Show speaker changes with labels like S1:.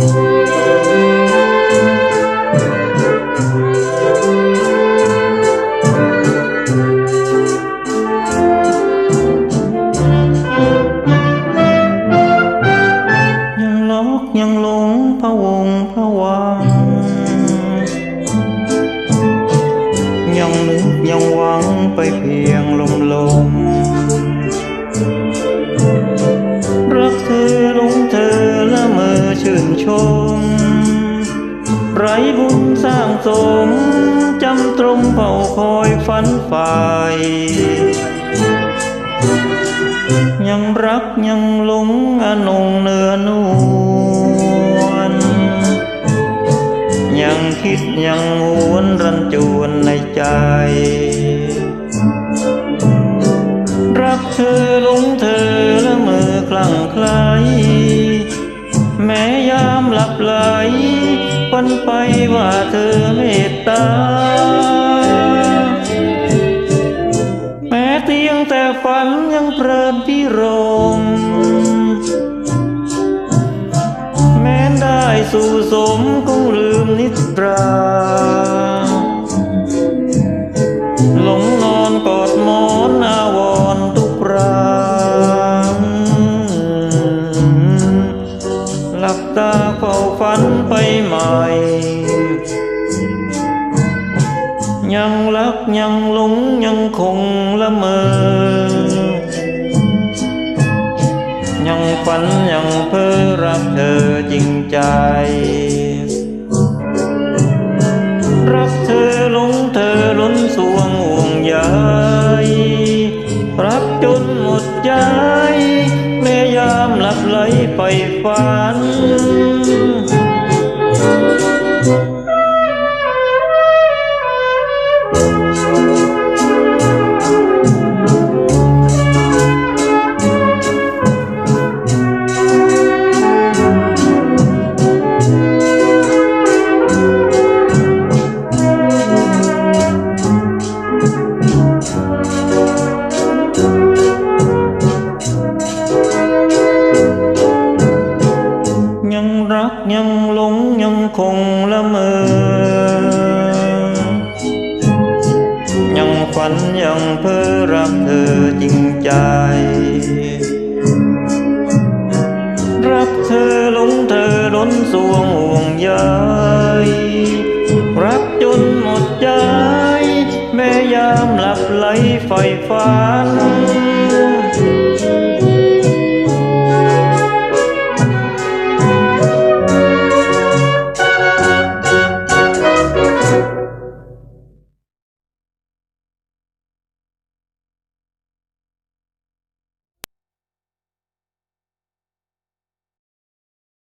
S1: ยังลอกยังหลงพะวงพะวังยังนึกยังหวังไปเพียงลมลม ม ไรบุญสร้างสม จำตรงเฝ้าคอยฝันฝ่าย ยังรักยังหลงอนงเนื้อนวลยังคิดยังหวนรันจวนในใจรักเธอหลงเธอละเมอคลั่งไคล้ แม้ยามหลับไหลฝันไปว่าเธอเมตตา แม้เตียงแต่ฝันยังเพลินพิรมแม้ได้สู่สมคงลืมนิทรา ใหม่ ยังรักยังหลงยังคงละเมอ ยังฝันยังเพ้อรักเธอจริงใจ รักเธอหลงเธอล้นสวงห่วงใยรักจนหมดใจแม่ยามหลับไหลไปฝัน ยัง ละเมอ ยังฝันยังเพ้อรักเธอจริงใจ รักเธอหลงเธอล้นสวงห่วงใยรักจนหมดใจ แม้ยามหลับไหลไฟฝัน